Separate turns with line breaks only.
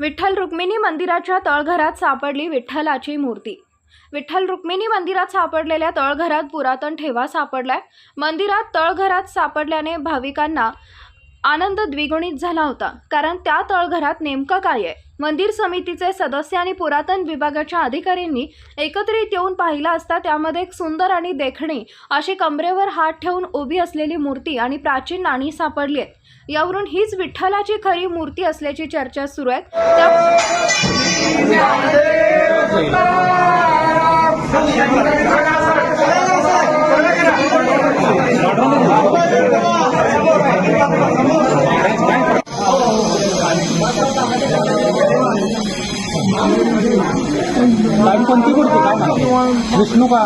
विठ्ठल रुक्मिणी मंदिराच्या तळघरात सापडली विठ्ठलाची मूर्ती. विठ्ठल रुक्मिणी मंदिरात सापडलेल्या तळघरात पुरातन ठेवा सापडलाय. मंदिरात तळघरात सापडल्याने भाविकांना आनंद द्विगुणित झाला होता कारण त्या तळघरात नेमकं काय आहे? मंदिर समितीचे सदस्य आणि पुरातन विभागाच्या अधिकाऱ्यांनी एकत्रित येऊन पाहिला असता त्यामध्ये एक सुंदर आणि देखणी अशी कमरेवर हात ठेवून उभी असलेली मूर्ती आणि प्राचीन नाणी सापडली आहेत. यावरून हीच विठ्ठलाची खरी मूर्ती असल्याची चर्चा सुरू आहे. त्या
लाईन कोणती कुठली काय नाव? विष्णू का